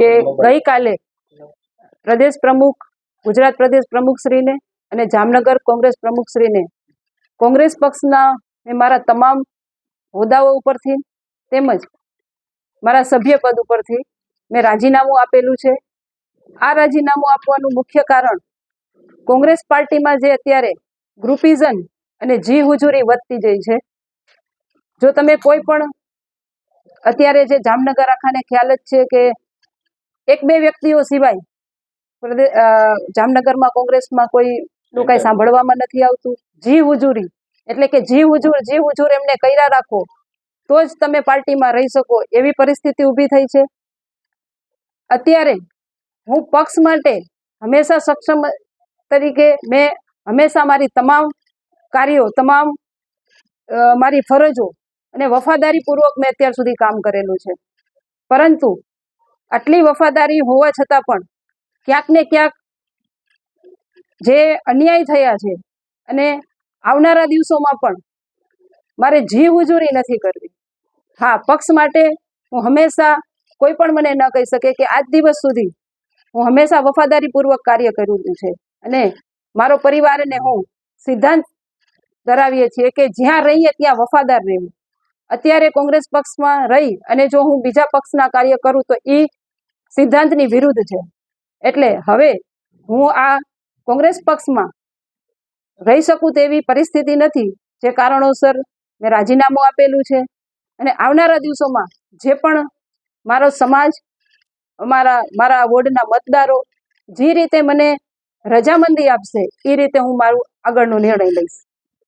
કે ગઈકાલે પ્રદેશ પ્રમુખ ગુજરાત પ્રદેશ પ્રમુખશ્રીને અને જામનગર કોંગ્રેસ પ્રમુખશ્રીને કોંગ્રેસ પક્ષના મેં મારા તમામ હોદ્દાઓ ઉપરથી તેમજ મારા સભ્યપદ ઉપરથી મેં રાજીનામું આપેલું છે. આ રાજીનામું આપવાનું મુખ્ય કારણ કોંગ્રેસ પાર્ટીમાં જે અત્યારે ગ્રુપિઝન અને જી હુજુરી વધતી જઈ છે. જો તમે કોઈ પણ અત્યારે જે જામનગર આખાને ખ્યાલ જ છે કે એક બે વ્યક્તિઓ સિવાય જામનગરમાં કોંગ્રેસમાં કોઈ નું કઈ સાંભળવામાં નથી આવતું. જી હુજુરી એટલે કે જી હુજુર જી હુજુર એમને કર્યા રાખો તો જ તમે પાર્ટીમાં રહી શકો. એવી પરિસ્થિતિ ઊભી થઈ છે. અત્યારે હું પક્ષ માટે હંમેશા સક્ષમ તરીકે મેં હંમેશા મારી તમામ કાર્યો તમામ મારી ફરજો અને વફાદારીપૂર્વક મેં અત્યાર સુધી કામ કરેલું છે. પરંતુ આટલી વફાદારી હોવા છતાં પણ ક્યાંક ને ક્યાંક જે અન્યાય થયા છે અને આવનારા દિવસોમાં પણ મારે જી હુજુરી નથી કરવી. હા, પક્ષ માટે હું હંમેશા કોઈ પણ મને ન કહી શકે કે આજ દિવસ સુધી હું હંમેશા વફાદારીપૂર્વક કાર્ય કર્યું છે અને મારો પરિવાર અને હું સિદ્ધાંત ધરાવીએ છીએ કે જ્યાં રહીએ ત્યાં વફાદાર રહેવું. અત્યારે કોંગ્રેસ પક્ષમાં રહી અને જો હું બીજા પક્ષના કાર્ય કરું તો એ સિદ્ધાંતની વિરુદ્ધ છે. એટલે હવે હું આ કોંગ્રેસ પક્ષમાં રહી શકું તેવી પરિસ્થિતિ નથી, જે કારણોસર મેં રાજીનામું આપેલું છે. અને આવનારા દિવસોમાં જે પણ મારો સમાજ મારા મારા વોર્ડના મતદારો જે રીતે મને રજામંદી આપશે, એ રીતે હું મારું આગળનો નિર્ણય લઈશ.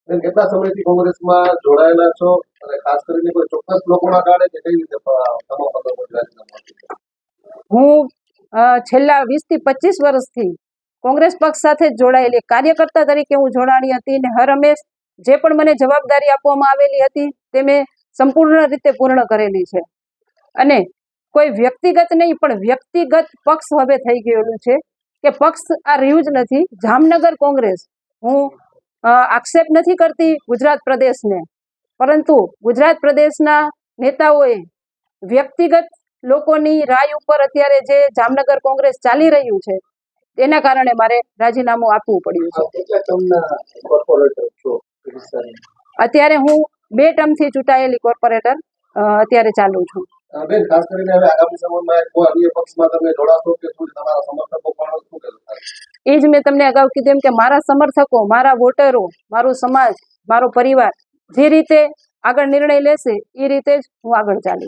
કેટલા સમયથી કોંગ્રેસમાં જોડાયેલા છો? અને ખાસ કરીને કોઈ ચોક્કસ લોકોના કારણે કે કઈ રીતે પ- તમામ પદો પર રાજીનામું આપ્યું છે? હું છેલ્લા વીસથી પચીસ વર્ષથી કોંગ્રેસ પક્ષ સાથે જોડાયેલી કાર્યકર્તા તરીકે હું જોડાણી હતી અને હર હંમેશ જે પણ મને જવાબદારી આપવામાં આવેલી હતી તે મેં સંપૂર્ણ રીતે પૂર્ણ કરેલી છે. અને કોઈ વ્યક્તિગત નહીં, પણ વ્યક્તિગત પક્ષ હવે થઈ ગયેલું છે કે પક્ષ આ રહ્યું જ નથી. જામનગર કોંગ્રેસ, હું આક્ષેપ નથી કરતી ગુજરાત પ્રદેશને. પરંતુ ગુજરાત પ્રદેશના નેતાઓએ વ્યક્તિગત લોકોની રાય ઉપર અત્યારે જે જામનગર કોંગ્રેસ ચાલી રહ્યું છે તેના કારણે મારે રાજીનામું આપવું પડ્યું છે? અત્યારે હું બે ટર્મથી ચૂંટાયેલી કોર્પોરેટર અત્યારે ચાલુ છું. બેન ખાસ કરીને હવે આગામી સમયમાં કોઈ અન્ય પક્ષમાં તમે જોડાશો કે શું તમારા સમર્થકો પણ શું એ જ મેં તમને અગાઉ કીધું એમ કે મારા સમર્થકો મારા વોટરો મારો સમાજ મારો પરિવાર જે રીતે આગળ નિર્ણય લેશે એ રીતે જ હું આગળ ચાલીશ.